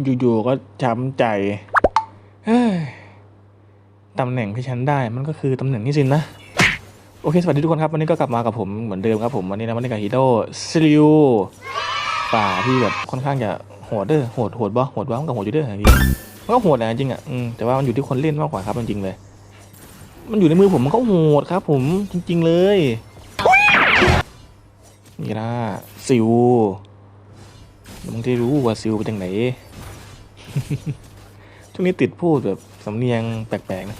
อยู่ๆก็ช้ำใจตำแหน่งที่ฉันได้มันก็คือตำแหน่งนี้สินนะ โอเค สวัสดีทุกคนครับ วันนี้ก็กลับมากับผมเหมือนเดิมครับผม วันนี้นะวันนี้กับฮีโร่ซิลิวป่าที่แบบค่อนข้างจะโหดเด้อโหดโหดบ่โหดบ่มันก็โหดอยู่เด้อจริงมันก็โหดแหละจริงอะอืมแต่ว่ามันอยู่ที่คนเล่นมากกว่าครับจริงเลย มันอยู่ในมือผมมันก็โหดครับ ผมจริง ๆ เลยนี่นะซิวมึงจะรู้ว่าซิวเป็นจังไหน ช่วงนี้ติดพูดแบบสำเนียงแปลกๆนะ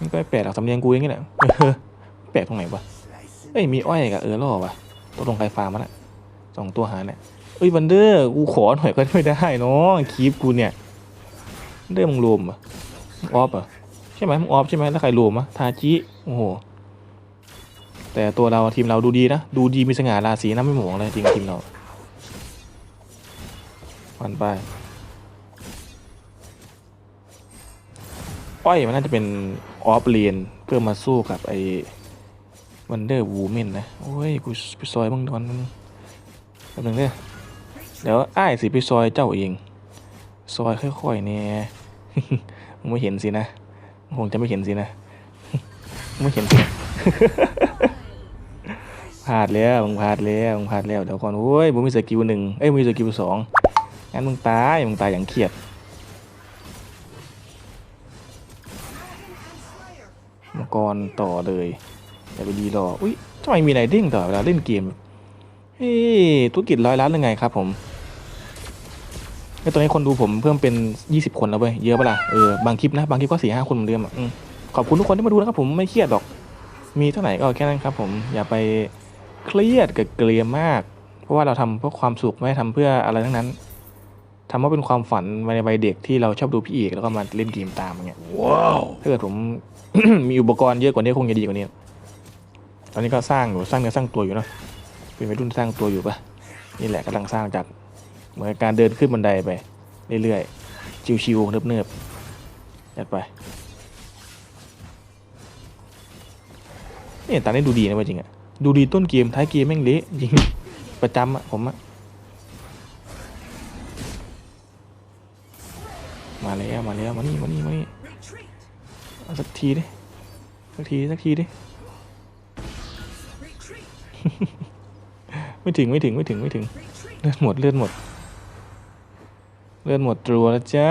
นี่ก็ไม่แปลกหรอกสำเนียงกูอย่างนี้แหละแปลกตรงไหนวะเอ้ยมีอ้อยกับเออล่อวะตัวลงไฟฟ้ามาละสองตัวหาเนี่ยเอ้ยวันเดอร์กูขอหน่อยก็ไม่ได้เนาะคีปกูเนี่ยเดอร์มึงรวมอะออฟอะใช่ไหมมึงออฟใช่ไหมแล้วใครรวมอะทาจิโอ้โหแต่ตัวเราทีมเราดูดีนะ ดูดีมีสง่าราศีนะไม่หมองเลยจริงทีมเรา วันไปอ้อยมันน่าจะเป็นออฟเลนเพื่อมาสู้กับไอ้วันเดอร์วูแมนนะ โอ้ย กูไปซอยมึงตอนนึงแป๊บนึงเด้อเดี๋ยวอ้ายสิไปซอยเจ้าเอง ซอยค่อยๆเนี่ยมึงไม่เห็นสินะคงจะไม่เห็นสินะไม่เห็นสิพลาดแล้วมึงพลาดแล้วมึงพลาดแล้วเดี๋ยวก่อนโอ้ยมึงมีสกิลหนึ่งเอ้ยมึงมีสกิลสอง งั้นมึงตาย มึงตายอย่างเครียด มังกรต่อเลยอย่าไปดีรอ อุ้ยทำไมมีไหนเด้งต่อเวลาเล่นเกม เฮ้ยธุรกิจร้อยล้านหรือไงครับผมไอตัวนี้คนดูผมเพิ่มเป็นยี่สิบคนแล้วเว้ย เยอะปะล่ะ เออ บางคลิปนะ บางคลิปก็สี่ห้าคนเหมือนเดิมอะขอบคุณทุกคนที่มาดูนะครับผม ไม่เครียดหรอก มีเท่าไหร่ก็แค่นั้นครับผม อย่าไปเครียดกับเกลียมมาก เพราะว่าเราทำเพื่อความสุขไม่ได้ทำเพื่ออะไรทั้งนั้น ทำว่าเป็นความฝันในวัยเด็กที่เราชอบดูพี่เอกแล้วก็มาเล่นเกมตามอย่างเงี้ยว้าวถ้าเกิดผม มีอุปกรณ์เยอะกว่านี้คงจะดีกว่านี้ ตอนนี้ก็สร้างอยู่สร้างเนื้อสร้างตัวอยู่เนอะเป็นวัยรุ่นสร้างตัวอยู่ปะนี่แหละกำลังสร้างจากเหมือนการเดินขึ้นบันไดไปเรื่อยๆชิวๆเนิบๆจัดไปนี่ตอนนี้ดูดีนะว่าจริงอะดูดีต้นเกมท้ายเกมแม่งเละจริงประจำอะผมอะ มาแล้วมานี่มานี่มานี่เอาสักทีดิสักทีสักทีดิไม่ถึงไม่ถึงไม่ถึงไม่ถึงเลือดหมดเลือดหมด เลือดหมดตัวแล้วจ้า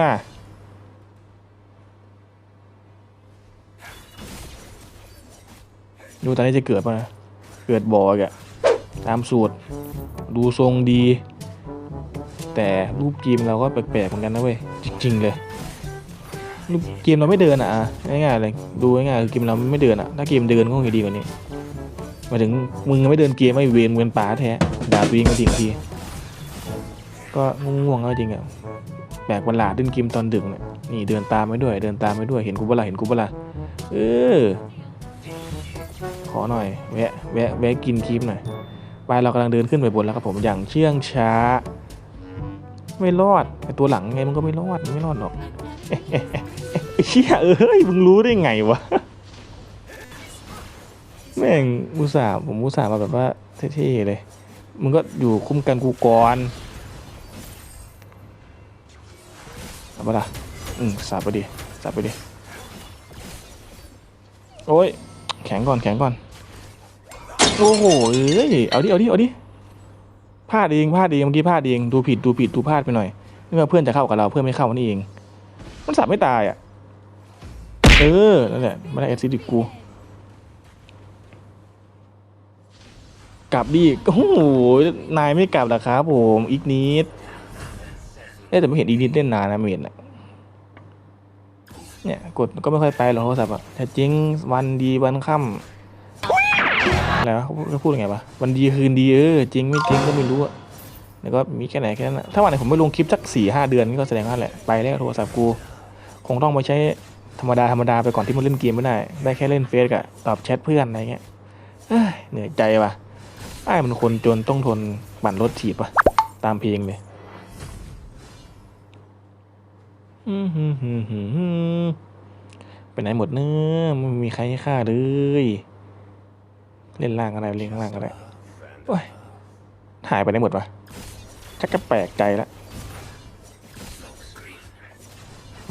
ดูตอนนี้จะเกิดป่ะนะ เกิดบ่อยอะตามสูตร ดูทรงดี แต่รูปเกมเราก็แปลกๆเหมือนกันนะเว้ย จริง ๆ เลย เกมเราไม่เดินอะง่ายๆเลยดูง่ายๆคือเกมเราไม่เดินอะถ้าเกมเดินก็คงจะดีกว่านี้มาถึงมึงไม่เดินเกมไม่เวนเวนป่าแท้ด่าตัวเองก็จริงทีก็ง่วงๆก็จริงอะแปลกประหลาดเล่นเกมตอนดึกเนี่ยนี่เดินตามไปด้วย เดินตามไปด้วยเห็นกูเปะล่าเห็นกูเปะล่าเออขอหน่อยแวะแวะแวะกินคลิปหน่อยไปเรากำลังเดินขึ้นไปบนแล้วครับผมอย่างเชื่องช้า ไม่รอดไอตัวหลังไงมันก็ไม่รอดไม่รอดหรอก เชี่ยเอ้ยมึงรู้ได้ไงวะแม่งอุตส่าห์ผมอุตส่าห์มาแบบว่าเท่ๆเลย มึงก็อยู่คุ้มกันกูก่อนเอาปะล่ะอืมสาบไปดิสาบไปดิโอ้ยแข็งก่อนแข็งก่อนโอ้โหเอ้ยเอาดิเอาดิเอาดิพลาดเองพลาดเองเมื่อกี้พลาดเองดูผิดดูผิดดูพลาดไปหน่อยนี่ว่าเพื่อนจะเข้ากับเราเพื่อนไม่เข้านี่เอง มันสับไม่ตายอะ เออ นั่นแหละไม่ได้แอดซิดอีกู กลับดีโอ้โห นายไม่กลับหรอครับผม อีกนิดเอ๊แต่ไม่เห็นอีกนิดเล่นนานนะไม่เห็นอะเนี่ย กดก็ไม่ค่อยไปหรอกโทรศัพท์อะแต่จริงวันดีวันค่ำอะไรวะเขาพูดยังไงวะวันดีคืนดีเออจริงไม่จริงก็ไม่รู้อะแล้วก็มีแค่ไหนแค่นั้นถ้าวันไหนผมไม่ลงคลิปสักสี่ห้าเดือนก็แสดงว่าแหละไปแล้วโทรศัพท์กู คงต้องไปใช้ ธรรมดาธรรมดาไปก่อนที่มันเล่นเกมไม่ได้ ได้แค่เล่นเฟซกับตอบแชทเพื่อนอะไรเงี้ยเหนื่อยใจว่ะไอ้มันคนจนต้องทนปั่นรถถีบว่ะ ตามเพลงเลยไปไหนหมดเนื้อไม่มีใครให้ฆ่าเลย เล่นล่างอะไรเล่นข้างล่างอะไรโอ้ยหายไปไหนหมดวะชักจะแปลกใจแล้ว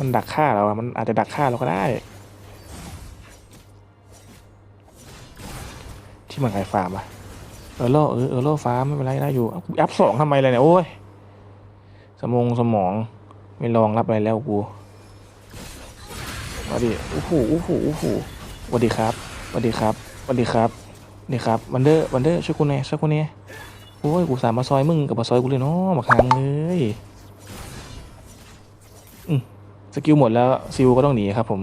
มันดักฆ่าเราอะมันอาจจะดักฆ่าเราก็ได้ ที่มันไงฟาร์มอะเออโลเออเออโลฟาร์มไม่เป็นไรได้อยู่อัพสองทำไมเลยเนี่ยโอ้ยสมองสมองไม่ลองรับอะไรแล้วกูมาดิโอ้หโอ้โหโอ้โหสวัสดีครับสวัสดีครับสวัสดีครับนี่ครับวันเดอร์วันเดอร์ช่วยกูหน่อยช่วยกูหน่อยโอ้ยกูสามมาซอยมึงกับมาซอยกูเลยเนาะมาค้างเลยอืม สกิลหมดแล้วซิลก็ต้องหนีครับผม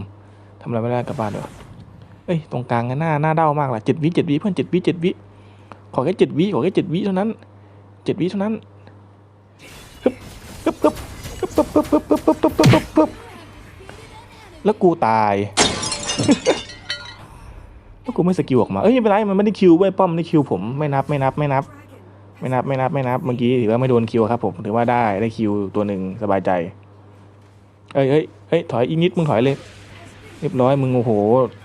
ทำอะไรไม่ได้กลับบ้านเดี๋ยวเอ้ยตรงกลางกันหน้าหน้าเด้ามากล่ะเจ็ดวิเจ็ดวิเพื่อนเจ็ดวิเจ็ดวิขอแค่เจ็ดวิขอแค่เจ็ดวิเท่านั้นเจ็ดวิเท่านั้นฮึบฮึบฮึบฮึบฮึบฮึบฮึบฮึบฮึบฮึบฮึบฮึบแล้วกูตายแล้วกูไม่สกิลออกมาเอ้ยไม่เป็นไรมันไม่ได้คิวเว้ยป้อมไม่ได้คิวผมไม่นับไม่นับไม่นับ ไม่นับไม่นับไม่นับเมื่อกี้ถือว่าไม่โดนคิวครับผมถือว่าได้ได้คิวตัวหนึ่งสบายใจ เอ้ยเอ้ยเอ้ยถอยอีกนิดมึงถอยเลย เรียบร้อยมึงโอ้โห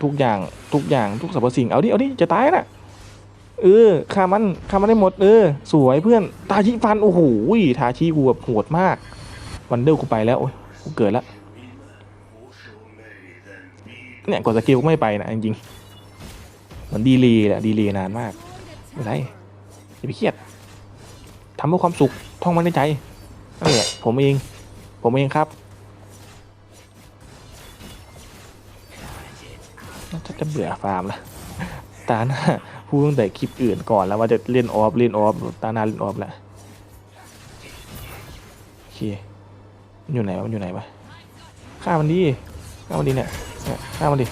ทุกอย่างทุกอย่างทุกสรรพสิ่งเอาดิเอาดิจะตายนะเออฆ่ามันฆ่ามันได้หมดเออ สวยเพื่อนตาชิฟันโอ้โหทาชิกูแบบโหดมาก วันเดอร์กูไปแล้วโอ้ยกูเกิดแล้วเนี่ยกดสกิลก็ไม่ไปนะจริงๆมือนดีเลีแหละดีเลีนานมากไม่ไรอย่าไปเครียดทำเพื่อความสุขท่องมันในใจนั่นแหละผมเอง ผมเองครับ น่าจะจะเบื่อฟาร์มละตาหน้าพูดตั้งแต่คลิปอื่นก่อนแล้วว่าจะเล่นออฟเล่นออฟตาหน้าเล่นออฟแหละโอเคอยู่ไหนวะมันอยู่ไหนวะฆ่ามันดีฆ่ามันดีเนี่ยเนี่ยฆ่ามันดิ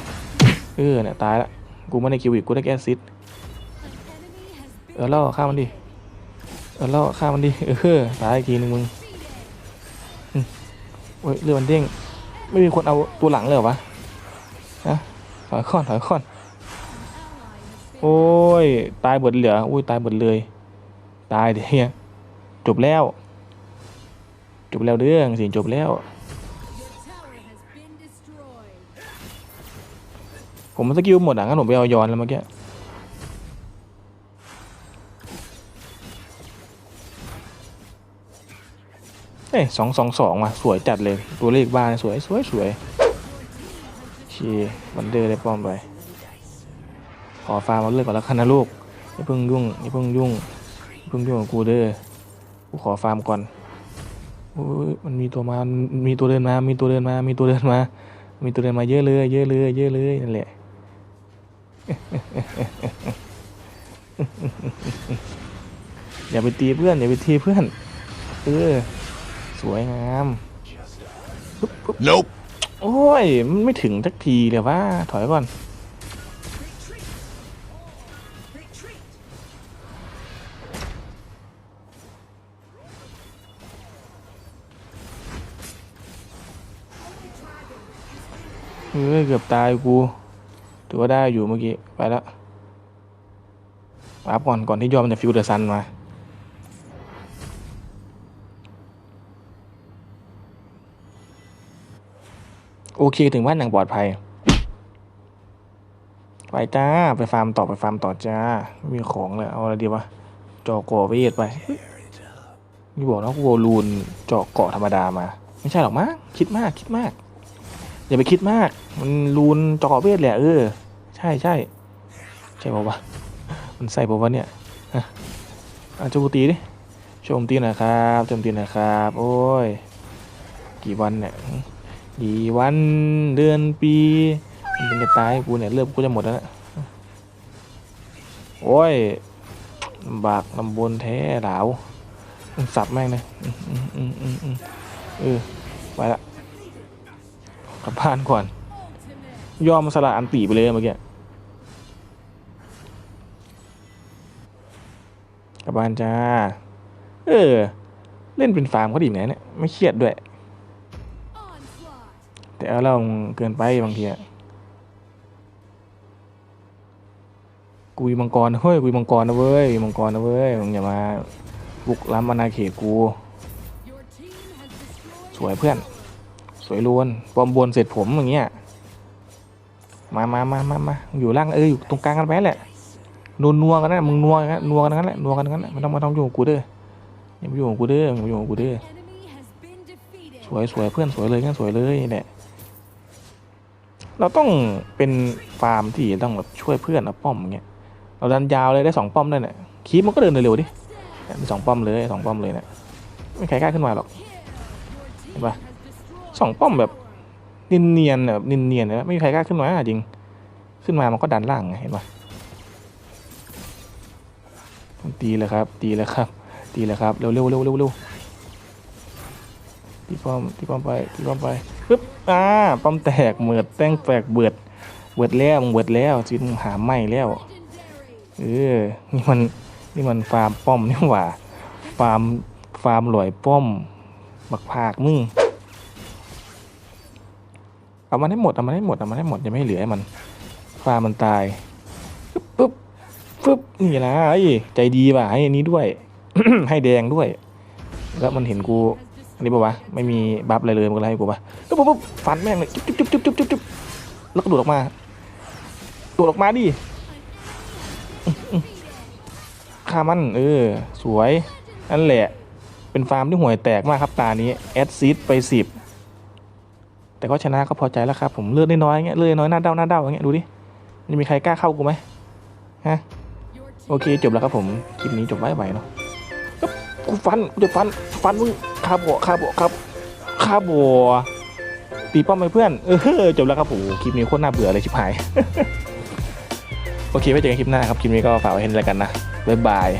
เออเนี่ยตายละกูไม่ได้คิวอีกกูได้แค่ซิดเออล่อฆ่ามันดิเออล่อฆ่ามันดิเออตายอีกทีนึงมึงโอ้ยเรือมันเด้งไม่มีคนเอาตัวหลังเลยเหรอวะนะ ถอยค่อนถอยค่อนโอ้ย ตายเบิดเหลืออุ้ยตายเบิดเลย ตายเดี๋ยวเฮียจบแล้ว จบแล้วเรื่องสิจบแล้ว ผมสกิลหมดอะงั้นผมไปเอาย้อนแล้วเมื่อกี้เอ้ยสองสองสองว่ะสวยจัดเลย ตัวเลขบ้านสวยสวยสวยเชี วันเดอร์ได้ป้อมไป ขอฟาร์มมาเลือกก่อนแล้วกันนะลูกอย่าเพิ่งยุ่งอย่าเพิ่งยุ่งเพิ่งยุ่งกับกูเด้อกูขอฟาร์มก่อนโอ้ยมันมีตัวมา มีตัวเดินมา มีตัวเดินมา มีตัวเดินมา มีตัวเดินมาเยอะเลย เยอะเลย เยอะเลยนั่นแหละ อย่าไปตีเพื่อน อย่าไปตีเพื่อน เออ สวยงาม Nope. โอ้ย มันไม่ถึงสักทีเลยว่า ถอยก่อน เฮ้ย เกือบตายกู ถือว่าได้อยู่เมื่อกี้ ไปแล้วอัพก่อน ก่อนที่ยอมจะฟิวเดอร์ซันมา โอเคถึงบ้านอย่างปลอดภัย ไปจ้า ไปฟาร์มต่อไปฟาร์มต่อจ้า มีของเลยเอาอะไรดีวะเจาะเกาะเวทไปนี่บอกนะกูโวลูนเจาะเกาะธรรมดามา ไม่ใช่หรอกมั้งคิดมากคิดมาก อย่าไปคิดมาก มันลูนเจาะเกาะเวทแหละเออ ใช่ใช่ใช่ป่าวะมันใส่ป่าวะเนี่ยฮะอาจูตีดิโชมตีหน่อยครับโชมตีหน่อยครับ โอ้ย กี่วันเนี่ย กี่วันเดือนปีมันเป็นจะตายกูเนี่ยเลือดกูจะหมดแล้วนะโอ้ยลำบากลำบนแท้หลาวสับแม่งเลยอืมอืมอืมอืมอืมเออไปละกลับบ้านก่อน ยอมสละอันตีไปเลยเมื่อกี้กลับบ้านจ้า เออ เล่นเป็นฟาร์มเขาดีไหนเนี่ย ไม่เครียดด้วย แต่เอาเราเกินไปบางทีอะกุยมังกรเฮ้ยกุยมังกรนะเว้ยมังกรนะเว้ยมึงอย่ามาบุกล้ำอาณาเขตกู สวยเพื่อน สวยล้วนปอมบวนเสร็จผมอย่างเงี้ยมามามามามาอยู่ล่างเอออยู่ตรงกลางกันไปแหละนัวนัวกันนะมึงนัวกันนัวกันงั้นแหละนัวกันงั้นแหละไม่ต้องมาต้องอยู่กับกูเด้ออย่ามาอยู่กับกูเด้ออย่ามาอยู่กับกูเด้อสวยสวยเพื่อนสวยเลยงั้นสวยเลยเนี่ย เราต้องเป็นฟาร์มที่ต้องแบบช่วยเพื่อนเอาป้อมอย่างเงี้ยเราดันยาวเลยได้สองป้อมด้วยเนี่ยคีบมันก็เดินเร็วๆดิมีสองป้อมเลยสองป้อมเลยเนี่ยไม่มีใครกล้าขึ้นมาหรอกเห็นปะสองป้อมแบบเนียนๆแบบเนียนๆนะไม่มีใครกล้าขึ้นมาจริงขึ้นมามันก็ดันล่างไงเห็นปะตีเลยครับ ตีเลยครับ ตีเลยครับ เร็วเร็วเร็วเร็วเร็วตีป้อมตีป้อมไปตีป้อมไป ปึ๊บอ่าป้อมแตกเหมือดแต้งแตกเบิดเบิดแล้วเบิดแล้วจินหาไม่แล้วเออนี่มันนี่มันฟาร์มป้อมนี่หว่าฟาร์มฟาร์มหลอยป้อมบักผากมึงเอามันให้หมดเอามันให้หมดเอามันให้หมดอย่าไม่เหลือให้มันฟาร์มมันตายปึ๊บปึ๊บปึ๊บนี่นะไอ้ใจดีว่ะให้อันนี้ด้วย ให้แดงด้วย แล้วมันเห็นกู อันนี้ป่าวะไม่มีบัฟอะไรเลยมันก็เลยให้กูปะปุ๊บปุ๊บฟันแม่งเลยจุ๊บจุ๊บจุ๊บจุ๊บจุ๊บจุ๊บแล้วก็โดดออกมาโดดออกมาดิฆ่ามันเออสวยนั่นแหละ เป็นฟาร์มที่ห่วยแตกมากครับตานี้แอดซีดไปสิบแต่ก็ชนะก็พอใจแล้วครับผมเลือดน้อยๆอย่างเงี้ยเลือดน้อยหน้าเด้าหน้าเด้าอย่างเงี้ยดูดิมันจะมีใครกล้าเข้ากูไหมฮะโอเคจบแล้วครับผมคลิปนี้จบไว้ไวๆเนาะ กูฟันกูจะฟันฟันมึงคาบัวคาบัวครับคาบัวตีป้อมไปเพื่อนเออจบแล้วครับผมคลิปนี้โคตรน่าเบื่อเลยชิบหายโอเคไว้เจอกันคลิปหน้าครับคลิปนี้ก็ฝากไว้ให้ด้วกันนะบ๊ายบาย